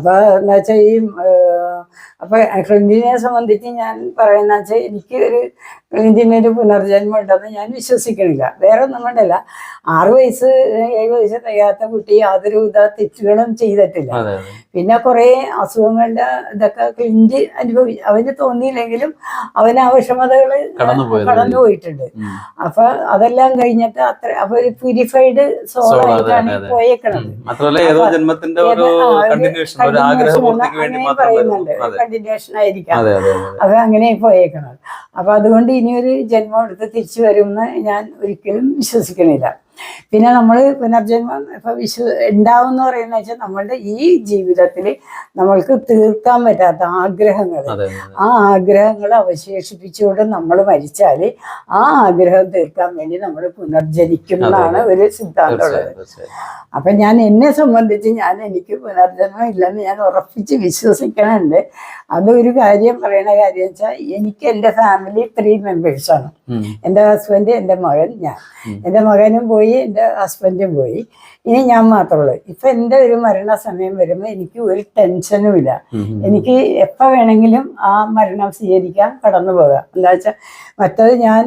അപ്പൊ എന്താ ഈ ഏഹ്, അപ്പൊ ക്ലിന്റിനെ സംബന്ധിച്ച് ഞാൻ പറയുന്ന വെച്ചാൽ എനിക്ക് ഒരു ഒരു പുനർജന്മം ഉണ്ടെന്ന് ഞാൻ വിശ്വസിക്കണില്ല. വേറെ ഒന്നും കൊണ്ടല്ല. ആറ് വയസ്സ് ഏഴ് വയസ്സ് തികയാത്ത കുട്ടി യാതൊരു വിധ തെറ്റുകളും ചെയ്തിട്ടില്ല. പിന്നെ കുറേ അസുഖങ്ങളുടെ ഇതൊക്കെ ക്ലിഞ്ച് അനുഭവി അവന് തോന്നിയില്ലെങ്കിലും അവന് ആ വിഷമതകൾ കടന്നു പോയിട്ടുണ്ട്. അപ്പൊ അതെല്ലാം കഴിഞ്ഞിട്ട് അത്ര അപ്പൊ ഒരു പ്യൂരിഫൈഡ് സോളായിട്ടാണ്. പോയേക്കണത്. പറയുന്നുണ്ട്. കണ്ടിന്യൂഷൻ ആയിരിക്കാം. അത് അങ്ങനെ പോയേക്കണത്. അപ്പൊ അതുകൊണ്ട് ഇനിയൊരു ജന്മം എടുത്ത് തിരിച്ചു വരുമെന്ന് ഞാൻ ഒരിക്കലും വിശ്വസിക്കണില്ല. പിന്നെ നമ്മൾ പുനർജന്മം ഇപ്പൊ വിശു ഉണ്ടാവും എന്ന് പറയുന്ന വെച്ചാൽ നമ്മളുടെ ഈ ജീവിതത്തിൽ നമ്മൾക്ക് തീർക്കാൻ പറ്റാത്ത ആഗ്രഹങ്ങൾ ആ ആഗ്രഹങ്ങൾ അവശേഷിപ്പിച്ചുകൊണ്ട് നമ്മൾ മരിച്ചാൽ ആ ആഗ്രഹം തീർക്കാൻ വേണ്ടി നമ്മൾ പുനർജനിക്കും എന്നാണ് ഒരു സിദ്ധാന്തം ഉള്ളത്. തീർച്ചയായും. തീർച്ചയായും അപ്പൊ ഞാൻ എന്നെ സംബന്ധിച്ച് ഞാൻ എനിക്ക് പുനർജന്മം ഇല്ലെന്ന് ഞാൻ ഉറപ്പിച്ച് വിശ്വസിക്കണുണ്ട്. അതൊരു കാര്യം പറയണ കാര്യം വെച്ചാൽ എനിക്ക് എന്റെ ഫാമിലി ത്രീ മെമ്പേഴ്സാണ് ആണ്. എന്റെ ഹസ്ബൻഡ് എന്റെ മകൻ ഞാൻ. എന്റെ മകനും പോയി എന്റെ ഹസ്ബൻഡും പോയി. ഇനി ഞാൻ മാത്രമുള്ളൂ ഇപ്പൊ എന്റെ ഒരു മരണ സമയം വരുമ്പോൾ എനിക്ക് ഒരു ടെൻഷനും ഇല്ല. എനിക്ക് എപ്പ വേണമെങ്കിലും ആ മരണം സ്വീകരിക്കാൻ കടന്നു പോകാം. എന്താ വെച്ചാൽ മറ്റത് ഞാൻ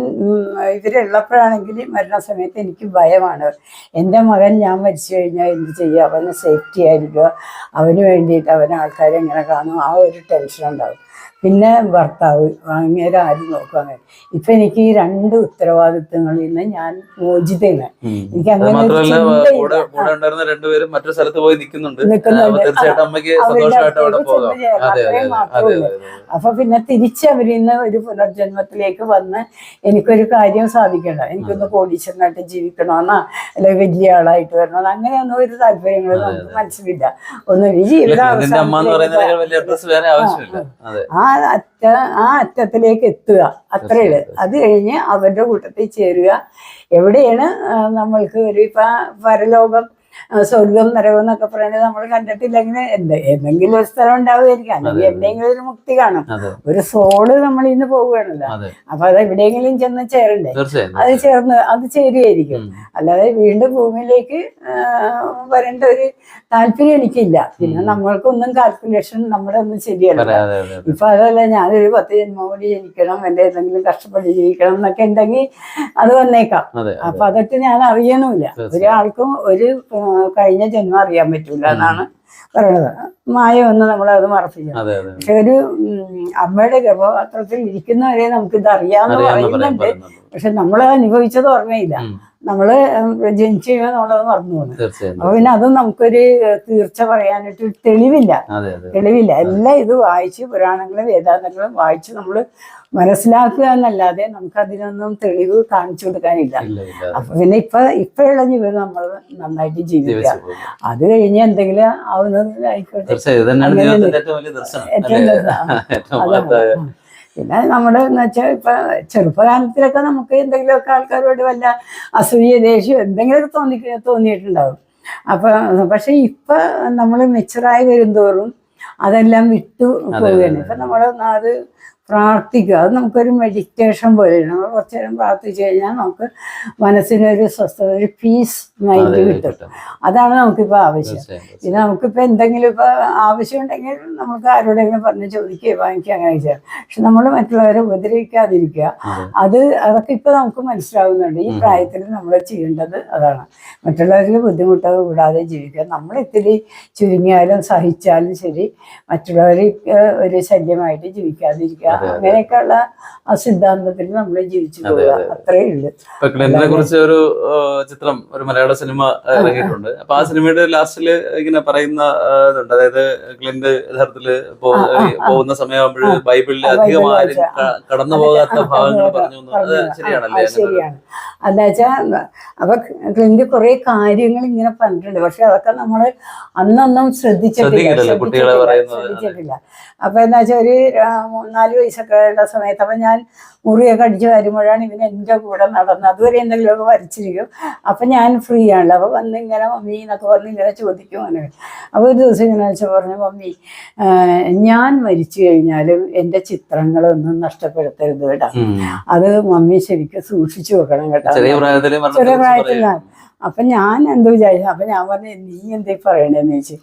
ഇവരുള്ളപ്പോഴാണെങ്കിൽ മരണ സമയത്ത് എനിക്ക് ഭയമാണ്. എന്റെ മകൻ ഞാൻ മരിച്ചു കഴിഞ്ഞാൽ എന്ത് ചെയ്യുക അവന് സേഫ്റ്റി ആയിരിക്കുക. അവന് വേണ്ടിയിട്ട് അവൻ ആൾക്കാരെ എങ്ങനെ കാണും? ആ ഒരു ടെൻഷൻ ഉണ്ടാവും. പിന്നെ ഭർത്താവ് അങ്ങനെ ആരും നോക്കുക ഇപ്പൊ എനിക്ക് ഈ രണ്ട് ഉത്തരവാദിത്വങ്ങളിൽ നിന്ന് ഞാൻ മോചിതയാണ്. എനിക്ക് അങ്ങനെ രണ്ടുപേരും മറ്റൊരു സ്ഥലത്ത് പോയി നിൽക്കുന്നുണ്ട്. അപ്പൊ പിന്നെ തിരിച്ച് അവരിന്ന് ഒരു പുനർജന്മത്തിലേക്ക് വന്ന് എനിക്കൊരു കാര്യം സാധിക്കണ്ട. എനിക്കൊന്ന് കോടീശ്വരനായിട്ട് ജീവിക്കണമെന്നാ അല്ലെങ്കിൽ വലിയ ആളായിട്ട് വരണമെന്ന് അങ്ങനെയൊന്നും ഒരു താല്പര്യങ്ങളും നമുക്ക് മനസ്സിലില്ല. ഒന്നും ജീവിത ആ അറ്റ ആ അറ്റത്തിലേക്ക് എത്തുക. അത്രയേ ഉള്ളൂ. അത് കഴിഞ്ഞ് അവരുടെ കൂട്ടത്തിൽ ചേരുക. എവിടെയാണ് നമ്മൾക്ക് ഒരു ഇപ്പൊ പരലോകം സ്വർഗം നരകം എന്നൊക്കെ പറയുന്നത് നമ്മൾ കണ്ടിട്ടില്ലെങ്കിൽ എന്ത് എന്തെങ്കിലും ഒരു സ്ഥലം ഉണ്ടാവുമായിരിക്കും. അല്ലെങ്കിൽ എന്തെങ്കിലും ഒരു മുക്തി കാണും. ഒരു സോൾ നമ്മൾ ഇന്ന് പോവുകയാണല്ലോ. അപ്പൊ അത് എവിടെയെങ്കിലും ചെന്ന് ചേരണ്ടേ? അത് ചേർന്ന് അത് ചേരുകയായിരിക്കും അല്ലാതെ വീണ്ടും ഭൂമിയിലേക്ക് വരേണ്ട ഒരു താല്പര്യം എനിക്കില്ല. പിന്നെ നമ്മൾക്കൊന്നും കാൽക്കുലേഷൻ നമ്മുടെ ഒന്നും ശരിയല്ല. ഇപ്പൊ അതല്ല ഞാനൊരു പത്ത് ജന്മം കൂടി ജനിക്കണം എന്റെ ഏതെങ്കിലും കഷ്ടപ്പെട്ട് ജീവിക്കണം എന്നൊക്കെ ഉണ്ടെങ്കിൽ അത് വന്നേക്കാം. അപ്പൊ അതൊക്കെ ഞാൻ അറിയണമില്ല. ഒരാൾക്കും ഒരു കഴിഞ്ഞ ജന്മം അറിയാൻ പറ്റില്ല എന്നാണ് പറയണത് മായ ഒന്ന് നമ്മളത് മറപ്പിക്കണം പക്ഷെ ഒരു അമ്മയുടെ ഗർഭപാത്രത്തിൽ ഇരിക്കുന്നവരെ നമുക്ക് ഇത് അറിയാമെന്ന് അറിയാവുന്ന പറയുന്നുണ്ട്. പക്ഷെ നമ്മൾ അനുഭവിച്ചത് ഓർമ്മയില്ല. നമ്മൾ ജനിച്ചു കഴിയുമ്പോൾ നമ്മളത് മറന്നു പോകുന്നു. അപ്പൊ പിന്നെ അത് നമുക്കൊരു തീർച്ച പറയാനായിട്ട് തെളിവില്ല. തെളിവില്ല. എല്ലാം ഇത് വായിച്ച് പുരാണങ്ങളും വേദാന്തങ്ങളും വായിച്ച് നമ്മൾ മനസ്സിലാക്കുക എന്നല്ലാതെ നമുക്ക് അതിനൊന്നും തെളിവ് കാണിച്ചു കൊടുക്കാനില്ല. അപ്പൊ പിന്നെ ഇപ്പൊ ഇപ്പോഴുള്ള ജീവിതം നമ്മൾ നന്നായിട്ട് ജീവിക്കുക. അത് കഴിഞ്ഞ് എന്തെങ്കിലും ആവുന്നത് ആയിക്കോട്ടെ. പിന്നെ നമ്മുടെ എന്ന് വെച്ചാൽ ഇപ്പൊ ചെറുപ്പകാലത്തിലൊക്കെ നമുക്ക് എന്തെങ്കിലുമൊക്കെ ആൾക്കാരോട് വല്ല അസൂയ ദേഷ്യം എന്തെങ്കിലുമൊക്കെ തോന്നി തോന്നിയിട്ടുണ്ടാവും. അപ്പൊ പക്ഷെ ഇപ്പൊ നമ്മൾ മെച്ചറായി വരുന്തോറും അതെല്ലാം വിട്ടു പോവുകയാണ്. ഇപ്പൊ നമ്മൾ അത് പ്രാർത്ഥിക്കുക. അത് നമുക്കൊരു മെഡിറ്റേഷൻ പോലെയാണ് നമ്മൾ കുറച്ചു നേരം പ്രാർത്ഥിച്ചു കഴിഞ്ഞാൽ നമുക്ക് മനസ്സിനൊരു സ്വസ്ഥത ഒരു പീസ് മൈൻഡ് കിട്ടും. അതാണ് നമുക്കിപ്പോൾ ആവശ്യം. പിന്നെ നമുക്കിപ്പോൾ എന്തെങ്കിലും ഇപ്പോൾ ആവശ്യമുണ്ടെങ്കിൽ നമുക്ക് ആരോടെങ്കിലും പറഞ്ഞ് ചോദിക്കുകയോ വാങ്ങിക്കുക അങ്ങനെ ചെയ്യാം. പക്ഷെ നമ്മൾ മറ്റുള്ളവരെ ഉപദ്രവിക്കാതിരിക്കുക. അത്. അതൊക്കെ ഇപ്പോൾ നമുക്ക് മനസ്സിലാവുന്നുണ്ട്. ഈ പ്രായത്തിൽ നമ്മൾ ചെയ്യേണ്ടത് അതാണ്. മറ്റുള്ളവർക്ക് ബുദ്ധിമുട്ടൊക്കെ കൂടാതെ ജീവിക്കുക. നമ്മൾ ഇത്തിരി ചുരുങ്ങിയാലും സഹിച്ചാലും ശരി മറ്റുള്ളവർക്ക് ഒരു ശല്യമായിട്ട് ജീവിക്കാതിരിക്കുക. അങ്ങനെയൊക്കെയുള്ള ആ സിദ്ധാന്തത്തിൽ നമ്മൾ ജീവിച്ചു പോവുക. അത്രേ ഉള്ളൂ. ക്ലിന്റിനെ കുറിച്ച് ഒരു ചിത്രം ഒരു മലയാള സിനിമ ഇറങ്ങിയിട്ടുണ്ട്. അപ്പൊ ആ സിനിമയുടെ ലാസ്റ്റിൽ ഇങ്ങനെ പറയുന്ന ഇതുണ്ട്. അതായത് ക്ലിന്റ് യഥാർത്ഥത്തിൽ. പോകുന്ന സമയമാകുമ്പോൾ. ബൈബിളിൽ അധികം ആരും കടന്നു പോകാത്ത ഭാഗങ്ങൾ പറഞ്ഞു. അത് ശരിയാണല്ലേ ശരിയാണ്. എന്താ വെച്ചാൽ അപ്പൊ ക്ലിന്റ് കുറെ കാര്യങ്ങൾ ഇങ്ങനെ പറഞ്ഞിട്ടുണ്ട്. പക്ഷെ അതൊക്കെ നമ്മൾ അന്നൊന്നും ശ്രദ്ധിച്ചിട്ടില്ല. കുട്ടികളെ ശ്രദ്ധിച്ചിട്ടില്ല, പറയുന്നത്, ശ്രദ്ധിച്ചിട്ടില്ല. അപ്പൊ എന്താ വെച്ചാൽ ഒരു മൂന്നാൽ വയസ്സൊക്കെ ഉള്ള സമയത്ത് അപ്പൊ ഞാൻ മുറിയൊക്കെ അടിച്ച് വരുമ്പോഴാണ് ഇവന് എന്റെ കൂടെ നടന്നത് അതുവരെ എന്തെങ്കിലുമൊക്കെ വരച്ചിരിക്കും. അപ്പൊ ഞാൻ ഫ്രീ ആണല്ലോ. അപ്പൊ വന്ന് ഇങ്ങനെ മമ്മി എന്നൊക്കെ പറഞ്ഞ് ഇങ്ങനെ ചോദിക്കും അങ്ങനെ. അപ്പോൾ ഒരു ദിവസം ഇങ്ങനെ വെച്ചാൽ പറഞ്ഞു മമ്മി ഞാൻ മരിച്ചു കഴിഞ്ഞാലും എന്റെ ചിത്രങ്ങളൊന്നും നഷ്ടപ്പെടുത്തരുത് കേട്ടോ. അത് മമ്മി ശരിക്കും സൂക്ഷിച്ചു വെക്കണം കേട്ടോ. ചെറിയ പ്രായത്തിൽ പ്രായത്തിലാണ് അപ്പൊ ഞാൻ എന്ത് വിചാരിച്ചു? അപ്പൊ ഞാൻ പറഞ്ഞു നീ എന്തേ പറയണേന്ന് ചോദിച്ചു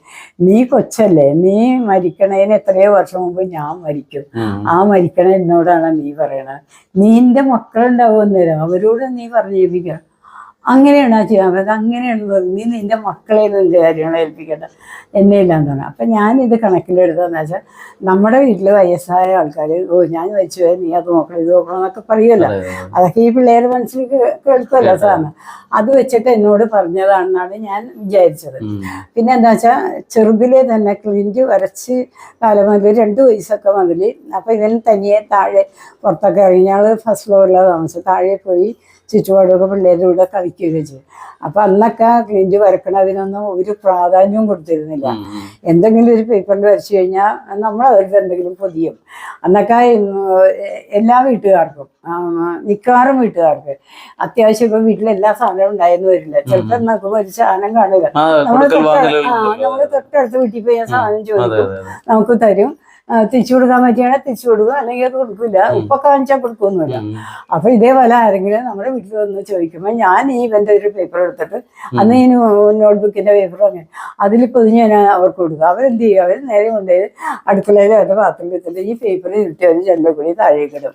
നീ കൊച്ചല്ലേ നീ മരിക്കണേന് എത്രയോ വർഷം മുമ്പ് ഞാൻ മരിക്കും. ആ മരിക്കണ എന്നോടാണ് നീ പറയണത്. നീന്റെ മക്കളുണ്ടാവും മക്കളുണ്ടാവുമെന്നേരം അവരോട് നീ പറഞ്ഞേൽപ്പിക്കുക അങ്ങനെയാണ് ആ ചെയ്യാൻ പറ്റുന്നത് അങ്ങനെയാണ് നീ നിന്റെ മക്കളെ നിന്റെ കാര്യങ്ങൾ ഏൽപ്പിക്കട്ടെ. എന്നെ ഇല്ലാന്ന് പറഞ്ഞു. അപ്പം ഞാനിത് കണക്കിലെടുത്തതെന്ന് വെച്ചാൽ നമ്മുടെ വീട്ടിൽ വയസ്സായ ആൾക്കാർ ഓ ഞാൻ മരിച്ചു പോയാൽ നീ അത് നോക്കണം ഇത് നോക്കണം എന്നൊക്കെ പറയുമല്ലോ അതെ, അതെ. അതൊക്കെ ഈ പിള്ളേരെ മനസ്സിൽ കേൾക്കുമല്ലോ സാറിന് അത് വെച്ചിട്ട് എന്നോട് പറഞ്ഞതാണെന്നാണ് ഞാൻ വിചാരിച്ചത്. പിന്നെ എന്താ വെച്ചാൽ ചെറുതിലെ തന്നെ ക്ലിന്റ് വരച്ച് കാലം മുതൽ രണ്ട് വയസ്സൊക്കെ മുതൽ അപ്പം ഇവൻ തനിയെ താഴെ പുറത്തൊക്കെ ഇറങ്ങി. ഞങ്ങൾ ഫസ്റ്റ് ഫ്ലോറിലാണ് താമസിച്ചത്. താഴെ പോയി ചുറ്റുപാടൊക്കെ പിള്ളേരുടെ കൂടെ കളിക്കുകയൊക്കെ ചെയ്യും. അപ്പൊ അന്നൊക്കെ ക്ലിന്റ് വരക്കണതിനൊന്നും ഒരു പ്രാധാന്യവും കൊടുത്തിരുന്നില്ല. എന്തെങ്കിലും ഒരു പേപ്പറിൽ വരച്ചു കഴിഞ്ഞാൽ നമ്മൾ അവർക്ക് എന്തെങ്കിലും പൊതിയും. അന്നൊക്കെ എല്ലാ വീട്ടുകാർക്കും മിക്കവാറും വീട്ടുകാർക്ക് അത്യാവശ്യം ഇപ്പം വീട്ടിൽ എല്ലാ സാധനവും ഉണ്ടായെന്ന് വരില്ല. ചിലപ്പോൾ നോക്കുമ്പോൾ ഒരു സാധനം കാണില്ല ആ നമ്മൾ തൊട്ടടുത്ത് വീട്ടിൽ പോയി ആ സാധനം ചോദിക്കും. നമുക്ക് തരും. തിരിച്ചു കൊടുക്കാൻ പറ്റുകയാണെങ്കിൽ തിരിച്ചു കൊടുക്കുക അല്ലെങ്കിൽ അത് കൊടുക്കില്ല. ഉപ്പൊക്കെ വാങ്ങിച്ചാൽ കൊടുക്കൊന്നുമില്ല ഉം. അപ്പൊ ഇതേപോലെ ആരെങ്കിലും നമ്മുടെ വീട്ടിൽ വന്ന് ചോദിക്കുമ്പോൾ ഞാൻ ഈ ഇവന്റെ ഒരു പേപ്പർ എടുത്തിട്ട് അന്ന് ഈ നോട്ട്ബുക്കിന്റെ പേപ്പർ അങ്ങനെ അതിൽ പൊതിഞ്ഞ് ഞാൻ അവർക്ക് കൊടുക്കുക അവരെന്ത് ചെയ്യും? അവർ നേരെ കൊണ്ടുപോയി അടുക്കളയിൽ അവരുടെ പാത്രം എടുത്തിട്ട് ഈ പേപ്പർ ഇരുട്ടി അവർ ചെണ്ടക്കുടി താഴേക്ക് ഇടും.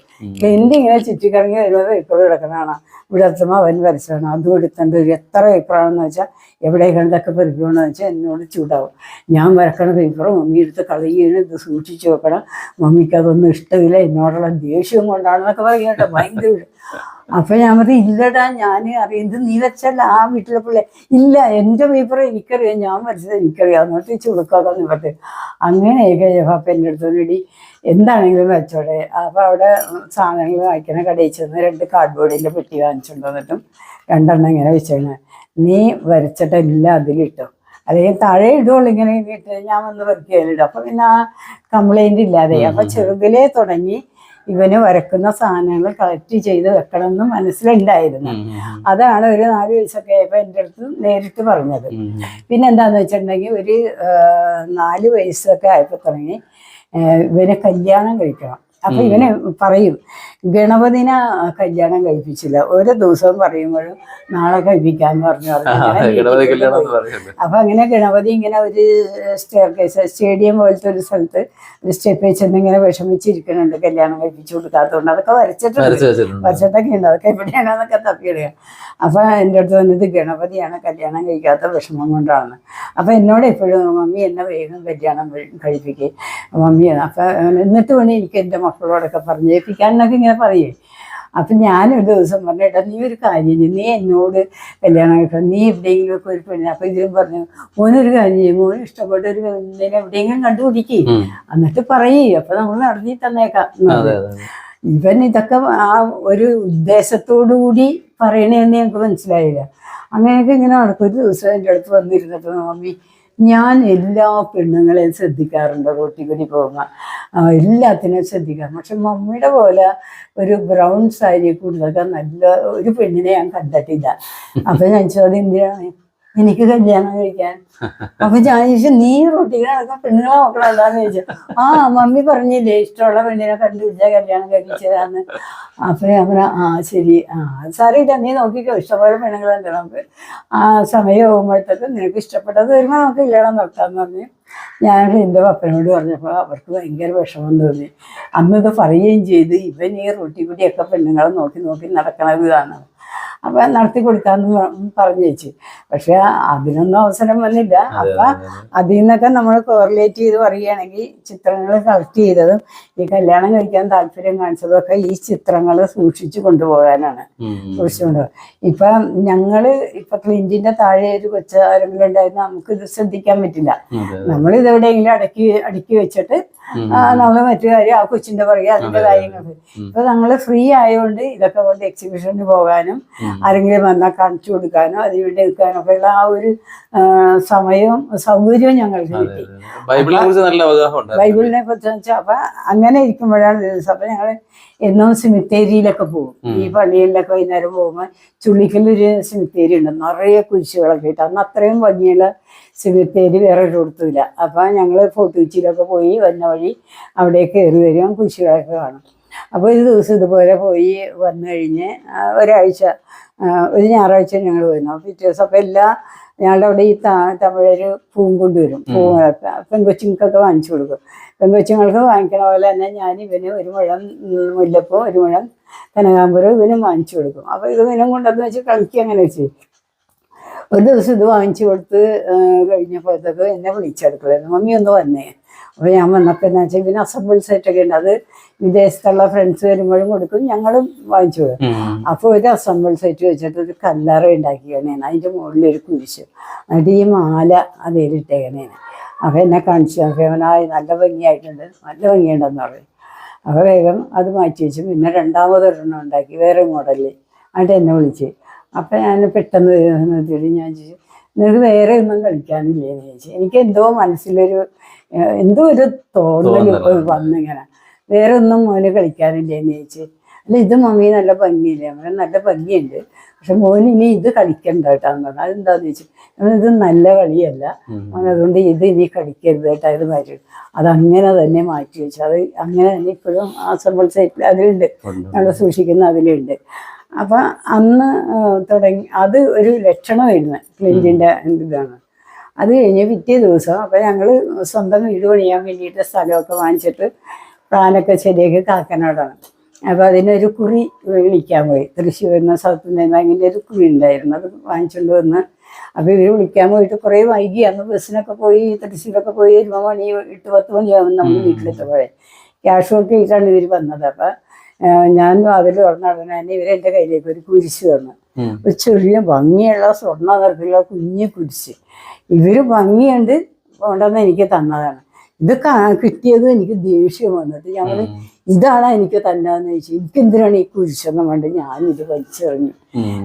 എന്തിങ്ങനെ ചുറ്റിക്കറങ്ങി വരുമ്പോൾ പേപ്പർ കിടക്കണതാണ് ഇവിടെ എത്തുമ്പോൾ അവൻ വരച്ചാണ് അതും എടുത്തേണ്ട ഒരു എത്ര പേപ്പറാണെന്ന് വെച്ചാൽ എവിടെ കണ്ടൊക്കെ പെരുക്കണമെന്ന് വെച്ചാൽ എന്നോട് ചൂടാവും. ഞാൻ വരക്കണ പേപ്പർ മമ്മി എടുത്ത് കളയുകയാണ് ഇത് സൂക്ഷിച്ചു വെക്കണം. മമ്മിക്ക് അതൊന്നും ഇഷ്ടമില്ല എന്നോടുള്ള ദേഷ്യം കൊണ്ടാണെന്നൊക്കെ പറയും കേട്ടോ ഭയങ്കര. അപ്പൊ ഞാൻ പറഞ്ഞു ഇല്ലടാ ഞാൻ അറിയുന്നത് നീ വെച്ചല്ല ആ വീട്ടിലെ പിള്ളേ. ഇല്ല എന്റെ പേപ്പർ എനിക്കറിയാം ഞാൻ വരച്ചത് എനിക്കറിയാം. എന്നിട്ട് തിരിച്ചു കൊടുക്കാതെ പറഞ്ഞു അങ്ങനെയൊക്കെ അപ്പം എന്റെ അടുത്ത് വേണ്ടി എന്താണെങ്കിലും വെച്ചോടെ. അപ്പൊ അവിടെ സാധനങ്ങൾ വാങ്ങിക്കണ കടയിൽ ചെന്ന് രണ്ട് കാർഡ്ബോർഡിന്റെ പെട്ടി വാങ്ങിച്ചുണ്ടോ എന്നിട്ടും രണ്ടെണ്ണം ഇങ്ങനെ വെച്ചാണ് നീ വരച്ചിട്ടെല്ലാം അതിലിട്ടോ. അല്ലെങ്കിൽ താഴെ ഇടുള്ളൂ ഇങ്ങനെ ഇട്ട് ഞാൻ വന്ന് വരയ്ക്കാനിടും അപ്പം പിന്നെ ആ കംപ്ലൈന്റ് ഇല്ലാതെ അപ്പം ചെറുതിലേ തുടങ്ങി ഇവന് വരക്കുന്ന സാധനങ്ങൾ കളക്ട് ചെയ്ത് വെക്കണം എന്ന് മനസ്സിലുണ്ടായിരുന്നു. അതാണ് ഒരു നാല് വയസ്സൊക്കെ ആയപ്പോൾ എന്റെ അടുത്ത് നേരിട്ട് പറഞ്ഞത്. പിന്നെ എന്താന്ന് വെച്ചിട്ടുണ്ടെങ്കിൽ ഒരു നാല് വയസ്സൊക്കെ ആയപ്പോൾ തുടങ്ങി ഇവനെ കല്യാണം കഴിക്കണം. അപ്പൊ ഇവനെ പറയും ഗണപതിനെ കല്യാണം കഴിപ്പിച്ചില്ല. ഓരോ ദിവസവും പറയുമ്പോഴും നാളെ കഴിപ്പിക്കാന്ന് പറഞ്ഞു അപ്പൊ അങ്ങനെ ഗണപതി ഇങ്ങനെ ഒരു സ്റ്റെയർ കേസ് സ്റ്റേഡിയം പോലത്തെ ഒരു സ്ഥലത്ത് ഒരു സ്റ്റെപ്പ് വെച്ചെന്ന് ഇങ്ങനെ വിഷമിച്ചിരിക്കുന്നുണ്ട്. കല്യാണം കഴിപ്പിച്ചു കൊടുക്കാത്തതുകൊണ്ട് അതൊക്കെ വരച്ചിട്ടുണ്ട്. വരച്ചിട്ടൊക്കെ ഉണ്ട് അതൊക്കെ ഉണ്ട്. അതൊക്കെ എവിടെയാണെന്നൊക്കെ തപ്പിയിടുക. അപ്പൊ എന്റെ അടുത്ത് വന്നത് ഗണപതിയാണ്. കല്യാണം കഴിക്കാത്ത വിഷമം കൊണ്ടാണ്. അപ്പൊ എന്നോട് എപ്പോഴും മമ്മി എന്നെ വേഗം കല്യാണം കഴിപ്പിക്കുക കഴിപ്പിക്കേ. മമ്മി അപ്പൊ എന്നിട്ട് വേണേ എനിക്ക് എന്റെ മക്കളോടൊക്കെ പറഞ്ഞേൽപ്പിക്കാൻ എന്നൊക്കെ ഇങ്ങനെ പറയേ. അപ്പൊ ഞാനൊരു ദിവസം പറഞ്ഞേട്ടാ നീ ഒരു കാര്യം ചെയ്യും. നീ എന്നോട് കല്യാണം കേട്ടോ നീ എവിടെയെങ്കിലും ഒക്കെ ഒരു പെണ്ണിനെ അപ്പൊ ഇതിലും പറഞ്ഞു മോനൊരു കാര്യം ചെയ്യും. മോന് ഇഷ്ടപ്പെട്ട ഒരു പെണ്ണിനെ എവിടെയെങ്കിലും കണ്ടുപിടിക്കേ. എന്നിട്ട് പറയേ. അപ്പൊ നമ്മൾ നടത്തി തന്നേക്കാം ഇവൻ ഇതൊക്കെ ആ ഒരു ഉദ്ദേശത്തോടു കൂടി പറയണേന്ന് ഞങ്ങൾക്ക് മനസ്സിലായില്ല. അങ്ങനെയൊക്കെ ഇങ്ങനെ നടക്കും. ഒരു ദിവസം എന്റെ അടുത്ത് വന്നിരുന്നപ്പോ മമ്മി ഞാൻ എല്ലാ പെണ്ണുങ്ങളെയും ശ്രദ്ധിക്കാറുണ്ട് റോട്ടിൽ കൂടി പോകുമ്പോൾ എല്ലാത്തിനെയും ശ്രദ്ധിക്കാം പക്ഷെ മമ്മിയുടെ പോലെ ഒരു ബ്രൗൺ സാരി കൂടുതലൊക്കെ നല്ല ഒരു പെണ്ണിനെ ഞാൻ കണ്ടിട്ടില്ല. അപ്പൊ ഞാൻ ചോദ്യം എന്തിനാണ്? എനിക്ക് കല്യാണം കഴിക്കാൻ. അപ്പൊ ഞാൻ ചോദിച്ചു നീ റൊട്ടി നടക്കാൻ പെണ്ണുങ്ങളെ മക്കളല്ലാന്ന് ചോദിച്ചു. ആ മമ്മി പറഞ്ഞില്ലേ ഇഷ്ടമുള്ള പെണ്ണിനെ കണ്ടുപിടിച്ചാൽ കല്യാണം കഴിച്ചതാന്ന് അപ്പൊ പറഞ്ഞു ആ ശരി. ആ സാറിയില്ല നീ നോക്കിക്കോ. ഇഷ്ടംപോലെ പെണ്ണുങ്ങളുണ്ട് നമുക്ക്. ആ സമയം ആകുമ്പോഴത്തേക്ക് നിനക്ക് ഇഷ്ടപ്പെട്ടത് വരുമ്പോൾ നമുക്ക് കല്യാണം നടത്താന്ന് പറഞ്ഞു. ഞാൻ എന്റെ പപ്പനോട് പറഞ്ഞപ്പോൾ അവർക്ക് ഭയങ്കര വിഷമം തോന്നി. അന്ന് ഇത് പറയുകയും ചെയ്ത്. ഇവൻ ഈ റൊട്ടി കൂടിയൊക്കെ പെണ്ണുങ്ങളെ നോക്കി നോക്കി നടക്കണത് ഇതാണ് അപ്പൊ നടത്തി കൊടുക്കാന്ന് പറഞ്ഞു വെച്ചു. പക്ഷെ അതിനൊന്നും അവസരം വന്നില്ല. അപ്പൊ അതിൽ നിന്നൊക്കെ നമ്മൾ കോറിലേറ്റ് ചെയ്ത് പറയുകയാണെങ്കിൽ ചിത്രങ്ങൾ കളക്ട് ചെയ്തതും ഈ കല്യാണം കഴിക്കാൻ താല്പര്യം കാണിച്ചതും ഒക്കെ ഈ ചിത്രങ്ങൾ സൂക്ഷിച്ചു കൊണ്ടുപോകാനാണ്. സൂക്ഷിച്ചുകൊണ്ട് ഇപ്പൊ ഞങ്ങൾ ഇപ്പൊ ക്ലിന്റിന്റെ താഴെ ഒരു കൊച്ചു ആരെങ്കിലും ഉണ്ടായിരുന്നു നമുക്ക് ഇത് ശ്രദ്ധിക്കാൻ പറ്റില്ല. എവിടെയെങ്കിലും അടക്കി അടുക്കി വെച്ചിട്ട് നമ്മൾ മറ്റു കാര്യം ആ കൊച്ചിന്റെ പുറകെ അതിന്റെ കാര്യങ്ങൾ ഇപ്പൊ ഞങ്ങൾ ഫ്രീ ആയതുകൊണ്ട് ഇതൊക്കെ കൊണ്ട് എക്സിബിഷന് പോകാനും ആരെങ്കിലും വന്നാൽ കാണിച്ചു കൊടുക്കാനോ അതിനുവേണ്ടി എടുക്കാനോ ഒക്കെ ഉള്ള ആ ഒരു സമയവും സൗകര്യവും ഞങ്ങൾക്ക് കിട്ടി. ബൈബിളിനെ കുറിച്ച് വെച്ചാൽ അപ്പൊ അങ്ങനെ ഇരിക്കുമ്പോഴാണ് ദിവസം. അപ്പൊ ഞങ്ങൾ എന്നും സിമിത്തേരിയിലൊക്കെ പോകും. ഈ പള്ളികളിലൊക്കെ വൈകുന്നേരം പോകുമ്പോൾ ചുള്ളിക്കലൊരു സിമിത്തേരി ഉണ്ട്. നിറയെ കുരിശുകളൊക്കെ ഇട്ട് അന്ന് അത്രയും ഭംഗിയുള്ള സിമിത്തേരി വേറെ ഒരിടത്തുമില്ല അപ്പൊ ഞങ്ങൾ ഫോർട്ട് കൊച്ചിയിലൊക്കെ പോയി വന്ന വഴി അവിടെ കയറി വരും. കുരിശുകളൊക്കെ കാണും. അപ്പോൾ ഒരു ദിവസം ഇതുപോലെ പോയി വന്നു കഴിഞ്ഞ് ഒരാഴ്ച ഒരു ഞായറാഴ്ച ഞങ്ങൾ വരുന്നു അപ്പോൾ പിറ്റേ ദിവസം അപ്പോൾ എല്ലാ ഞങ്ങളുടെ അവിടെ ഈ താ തമിഴര് പൂവും കൊണ്ടുവരും പൂവുകളൊക്കെ പെൺകൊച്ചുങ്ങൾക്കൊക്കെ വാങ്ങിച്ചു കൊടുക്കും. പെൺകൊച്ചുങ്ങൾക്ക് വാങ്ങിക്കണ പോലെ തന്നെ ഞാൻ ഇവന് ഒരു മുഴം മുല്ലപ്പൂ ഒരു മുഴം കനകാമ്പൂർ ഇവനും വാങ്ങിച്ചു കൊടുക്കും. അപ്പോൾ ഇത് ഇവനും കൊണ്ടുവന്ന് വെച്ച് കളിക്കുക അങ്ങനെ വെച്ച് ഒരു ദിവസം ഇത് വാങ്ങിച്ചു കൊടുത്ത് കഴിഞ്ഞപ്പോഴത്തേക്ക് എന്നെ വിളിച്ചെടുക്കലായിരുന്നു. മമ്മി ഒന്ന് വന്നേ. അപ്പോൾ ഞാൻ വന്നപ്പോൾ എന്താ വെച്ചാൽ പിന്നെ അസംബിൾ സെറ്റൊക്കെ ഉണ്ട്. അത് വിദേശത്തുള്ള ഫ്രണ്ട്സ് വരുമ്പോഴും കൊടുക്കും ഞങ്ങളും വാങ്ങിച്ചു പോകും അപ്പോൾ ഒരു അസംബിൾ സെറ്റ് വെച്ചിട്ട് ഒരു കല്ലറ ഉണ്ടാക്കിയാണ് അതിന്റെ മുകളിൽ ഒരു കുരിശ് എന്നിട്ട് ഈ മാല അതിലിട്ടേക്കണേന് അപ്പോൾ എന്നെ കാണിച്ചു. അപ്പോൾ അവനായി നല്ല ഭംഗിയായിട്ടുണ്ട്. നല്ല ഭംഗിയുണ്ടെന്ന് പറയും അപ്പോൾ വേഗം അത് മാറ്റി വെച്ചു. പിന്നെ രണ്ടാമതൊരെണ്ണം ഉണ്ടാക്കി വേറെ മോഡലിൽ എന്നിട്ട് എന്നെ വിളിച്ച്. അപ്പം ഞാൻ പെട്ടെന്ന് നോക്കിയിട്ട് ഞാൻ ചോദിച്ചു നിനക്ക് വേറെ ഒന്നും കളിക്കാനില്ലേ എന്ന് ചോദിച്ചു. എനിക്ക് എന്തോ മനസ്സിലൊരു എന്തോ ഒരു തോന്നൽ തോന്നൽ. വന്നിങ്ങനെ. വേറെ ഒന്നും മോന് കളിക്കാനില്ലേ എന്ന് ചോദിച്ചു അല്ല ഇത് മമ്മി നല്ല ഭംഗിയില്ലേ? അങ്ങനെ നല്ല ഭംഗിയുണ്ട്. പക്ഷെ മോൻ ഇനി ഇത് കളിക്കണ്ട കേട്ടാന്ന് പറഞ്ഞു. അതെന്താന്ന് ചോദിച്ചു ഇത് നല്ല കളിയല്ല. അതുകൊണ്ട് ഇത് ഇനി കളിക്കരുത് കേട്ടോ ഇത് മാറ്റി. അതങ്ങനെ തന്നെ മാറ്റി വെച്ചു. അത് അങ്ങനെ തന്നെ ഇപ്പോഴും ആ സമ്പൾ സൈറ്റിൽ അതിലുണ്ട്. ഞങ്ങൾ സൂക്ഷിക്കുന്ന അതിലുണ്ട്. അപ്പം അന്ന് തുടങ്ങി അത് ഒരു ലക്ഷണമായിരുന്നു ക്ലിന്റിന്റെ ഇതാണ്. അത് കഴിഞ്ഞ് പിറ്റേ ദിവസം അപ്പം ഞങ്ങൾ സ്വന്തം വീട് പണിയാൻ വേണ്ടിയിട്ട് സ്ഥലമൊക്കെ വാങ്ങിച്ചിട്ട് പ്ലാനൊക്കെ ശരിയാക്കി കാക്കനാടാണ്. അപ്പോൾ അതിനൊരു കുറി വിളിക്കാൻ പോയി. തൃശ്ശൂരിൽ നിന്ന് സൗത്ത് ഇന്ത്യൻ ബാങ്കിന്റെ ഒരു കുറി ഉണ്ടായിരുന്നു. അത് വാങ്ങിച്ചുകൊണ്ട് വന്ന് അപ്പോൾ ഇവർ വിളിക്കാൻ പോയിട്ട് കുറേ വൈകി. അന്ന് ബസ്സിനൊക്കെ പോയി തൃശ്ശൂരൊക്കെ പോയി വരുമ്പോൾ മണി എട്ട് പത്ത് മണിയാവും നമ്മൾ വീട്ടിലെത്തുമ്പോഴേ. ക്യാഷ് കൊടുത്തിട്ടാണ് ഇവർ വന്നത്. അപ്പം ഞാൻ അതിൽ തുറന്ന ഉടനെ തന്നെ ഇവരെന്റെ കയ്യിലേക്ക് ഒരു കുരിശ് തന്നു. ഒരു ചെറിയ ഭംഗിയുള്ള സ്വർണ നിറത്തിലുള്ള കുഞ്ഞു കുരിശ്. ഇവർ ഭംഗിയുണ്ട് കൊണ്ടുവന്ന് എനിക്ക് തന്നതാണ്. ഇത് കിട്ടിയത് എനിക്ക് ദേഷ്യം വന്നിട്ട് ഞങ്ങൾ ഇതാണ് എനിക്ക് തന്നതെന്ന് ചോദിച്ചു. എനിക്ക് എന്തിനാണ് ഈ കുരിശെന്ന് ഞാൻ ഞാനിത് വലിച്ചെറിഞ്ഞു.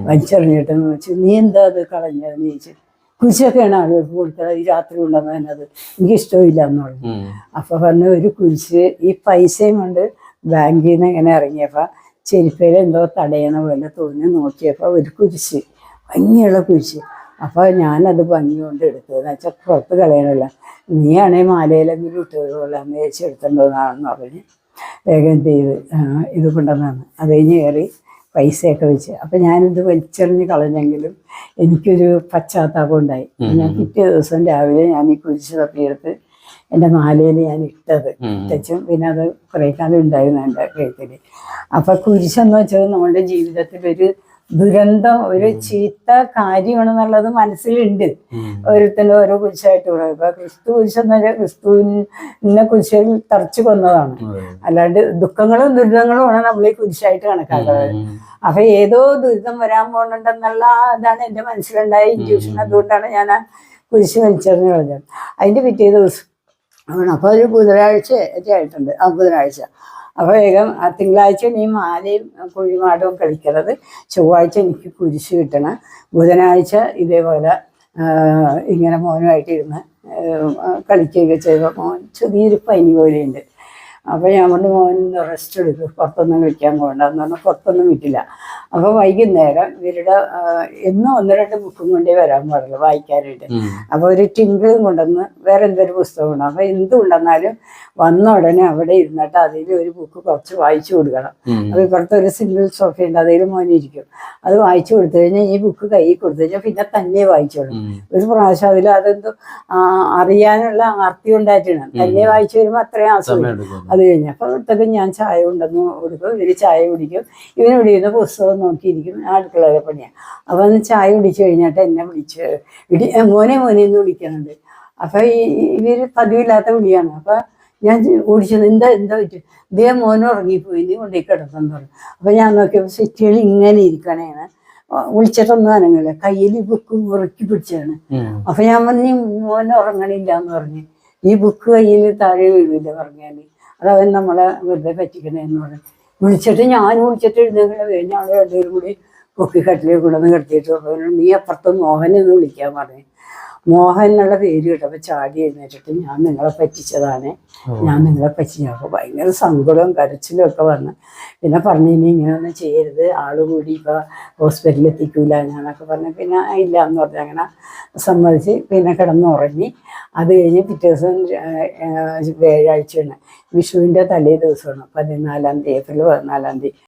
വലിച്ചെറിഞ്ഞിട്ടെന്ന് വെച്ചു നീ എന്താ അത് കളഞ്ഞതെന്ന് ചോദിച്ചു. കുരിശൊക്കെയാണ് ആളുകൾക്ക് കൊടുത്തത്. ഈ രാത്രി കൊണ്ടുവന്നത് എനിക്ക് ഇഷ്ടമില്ല എന്ന് പറഞ്ഞു അപ്പൊ പറഞ്ഞ ഒരു കുരിശ് ഈ പൈസയും കൊണ്ട് ബാങ്കിൽ നിന്ന് ഇങ്ങനെ ഇറങ്ങിയപ്പോ ചെരുപ്പയിൽ എന്തോ തടയണ പോലെ തോന്നി. നോക്കിയപ്പോൾ ഒരു കുരിശ് ഭംഗിയുള്ള കുരിശ്. അപ്പോൾ ഞാനത് ഭംഗി കൊണ്ട് എടുത്തതെന്ന് വെച്ചാൽ പുറത്ത് കളയണമല്ല നീയാണേ മാലയിലെങ്കിലും ഇട്ടുകൊള്ളാന്ന് ചേച്ചി എടുത്തിട്ടുണ്ടോന്നാണെന്ന് പറഞ്ഞ് വേഗം ചെയ്ത് ഇത് കൊണ്ടുവന്നാണ്. അത് കഴിഞ്ഞ് കയറി പൈസയൊക്കെ വെച്ച്. അപ്പം ഞാനിത് വലിച്ചെറിഞ്ഞ് കളഞ്ഞെങ്കിലും എനിക്കൊരു പശ്ചാത്താപം ഉണ്ടായി. ഞാൻ പിറ്റേ ദിവസം രാവിലെ ഞാൻ ഈ കുരിശ് തപ്പിയെടുത്ത് എന്റെ മാലയിൽ ഞാൻ ഇട്ടത്. ഇട്ടും പിന്നെ അത് കുറേ കാലം ഉണ്ടായിരുന്നു എന്റെ കഴുത്തിൽ അപ്പം കുരിശെന്ന് വെച്ചത് നമ്മുടെ ജീവിതത്തിൽ ഒരു ദുരന്തം ഒരു ചീത്ത കാര്യമാണെന്നുള്ളത് മനസ്സിലുണ്ട്. ഓരോരുത്തരും ഓരോ കുരിശായിട്ട് പറയും ഇപ്പൊ ക്രിസ്തു കുരിശെന്ന് വെച്ചാൽ ക്രിസ്തുവിനെ കുരിശിൽ തറച്ചു കൊന്നതാണ്. അല്ലാണ്ട് ദുഃഖങ്ങളും ദുരിതങ്ങളും ആണ് നമ്മൾ ഈ കുരിശായിട്ട് കണക്കാക്കുന്നത്. അപ്പൊ ഏതോ ദുരിതം വരാൻ പോകുന്നുണ്ടെന്നുള്ള അതാണ് ഇതാണ് എന്റെ മനസ്സിലുണ്ടായ ഇൻഡ്യൂഷൻ. അതുകൊണ്ടാണ് ഞാൻ ആ കുരിശ് വലിച്ചെറിഞ്ഞ് കളഞ്ഞത്. അതിന്റെ പിറ്റേ ദിവസം ആണ്. അപ്പോൾ ഒരു ബുധനാഴ്ച ഒക്കെ ആയിട്ടുണ്ട്. ആ ബുധനാഴ്ച. അപ്പോൾ വേഗം ആ തിങ്കളാഴ്ച ഈ മാലയും കുഴിമാടവും കളിക്കുന്നത് ചൊവ്വാഴ്ച എനിക്ക് കുരിശ് കിട്ടണം. ബുധനാഴ്ച ഇതേപോലെ ഇങ്ങനെ മോനുമായിട്ടിരുന്ന് കളിക്കുകയൊക്കെ ചെയ്തപ്പോൾ ചെറിയൊരു പനി പോലെയുണ്ട്. അപ്പോൾ ഞാൻ കൊണ്ട് മോൻ റെസ്റ്റ് എടുക്കും പുറത്തൊന്നും കഴിക്കാൻ പോകണ്ട എന്ന് പറഞ്ഞാൽ പുറത്തൊന്നും വിട്ടില്ല. അപ്പോൾ വൈകുന്നേരം ഇവരുടെ എന്നും ഒന്ന് രണ്ട് ബുക്കും കൊണ്ടേ വരാൻ പാടുള്ളൂ വായിക്കാനായിട്ട്. അപ്പോൾ ഒരു ടിങ്കിളും കൊണ്ടുവന്ന് വേറെ എന്തൊരു പുസ്തകം ഉണ്ടോ അപ്പോൾ എന്ത് കൊണ്ടുവന്നാലും വന്ന ഉടനെ അവിടെ ഇരുന്നിട്ട് അതിൽ ഒരു ബുക്ക് കുറച്ച് വായിച്ചു കൊടുക്കണം. അത് ഇപ്പുറത്ത് ഒരു സിംഗിൾ സോഫയുണ്ട് അതിൽ മോനിരിക്കും അത് വായിച്ചു കൊടുത്തു കഴിഞ്ഞാൽ ഈ ബുക്ക് കയ്യിൽ കൊടുത്തു കഴിഞ്ഞാൽ പിന്നെ തന്നെ വായിച്ചോളും. ഒരു പ്രാവശ്യം അതിൽ അതെന്തോ അറിയാനുള്ള ആർത്തി ഉണ്ടായിട്ടാണ് തന്നെ വായിച്ചു വരുമ്പോൾ അത്രയും ആസ്വദിക്കും. അത് കഴിഞ്ഞപ്പോൾ അപ്പോൾ ഞാൻ ചായ കൊണ്ടെന്ന് കൊടുക്കും. ഇവർ ചായ കുടിക്കും. ഇവന് ഇവിടെ ഇരുന്ന് പുസ്തകം നോക്കിയിരിക്കും. ഞാൻ അടുക്കളയിലെ പണിയാണ് അപ്പോൾ അന്ന് ചായ കുടിച്ചു കഴിഞ്ഞിട്ട് എന്നെ വിളിച്ച് ഇടി മോനെ മോനെ എന്ന് വിളിക്കുന്നുണ്ട്. അപ്പോൾ ഈ ഇവർ പതിവില്ലാത്ത വിളിയാണ്. അപ്പോൾ ഞാൻ ഓടിച്ചത് എന്താ എന്താ പറ്റും? ഇതേ മോൻ ഉറങ്ങിപ്പോയി. നീ കൊണ്ടേ കിടന്നെന്ന് പറഞ്ഞു. അപ്പോൾ ഞാൻ നോക്കിയപ്പോൾ സെറ്റുകൾ ഇങ്ങനെ ഇരിക്കണേന്ന് വിളിച്ചിട്ടൊന്നും അനങ്ങില്ല കയ്യിൽ ബുക്ക് മുറുക്കി പിടിച്ചാണ് അപ്പം ഞാൻ പറഞ്ഞു മോൻ ഉറങ്ങണില്ല എന്ന് പറഞ്ഞു. ഈ ബുക്ക് കയ്യിൽ താഴെ വീഴില്ല പറഞ്ഞാൽ അത് അവൻ നമ്മളെ വെറുതെ പറ്റിക്കണേന്ന് പറഞ്ഞു. വിളിച്ചിട്ട് ഞാൻ വിളിച്ചിട്ട് എഴുന്നേക്കണ കഴിഞ്ഞ ആളെ രണ്ടുപേരും കൂടി പൊക്കി കട്ടിലേക്ക് കൊണ്ടുവന്ന് കിടത്തിയിട്ട് നീ അപ്പുറത്ത് മോഹനെന്ന് വിളിക്കാൻ പറഞ്ഞു. മോഹൻ എന്നുള്ള പേര് കേട്ടപ്പോൾ ചാടി എഴുന്നേറ്റിട്ട് ഞാൻ നിങ്ങളെ പറ്റിച്ചതാണ്. ഞാൻ നിങ്ങളെ പറ്റിച്ചു ഞങ്ങൾക്ക് ഭയങ്കര സങ്കടവും കരച്ചിലും ഒക്കെ വന്ന്. പിന്നെ പറഞ്ഞു ഇനി ഇങ്ങനെയൊന്നും ചെയ്യരുത്. ആൾ കൂടി ഇപ്പോൾ ഹോസ്പിറ്റലിൽ എത്തിക്കൂല ഞാനൊക്കെ പറഞ്ഞു. പിന്നെ "ആ, ഇല്ല എന്ന് പറഞ്ഞു. അങ്ങനെ സമ്മതിച്ച് പിന്നെ കിടന്നുറങ്ങി. അത് കഴിഞ്ഞ് പിറ്റേ ദിവസം വ്യാഴാഴ്ചയാണ് വിഷുവിന്റെ തലേ ദിവസമാണ്. പതിനാലാം തീയതി ഏപ്രിൽ പതിനാലാം തീയതി.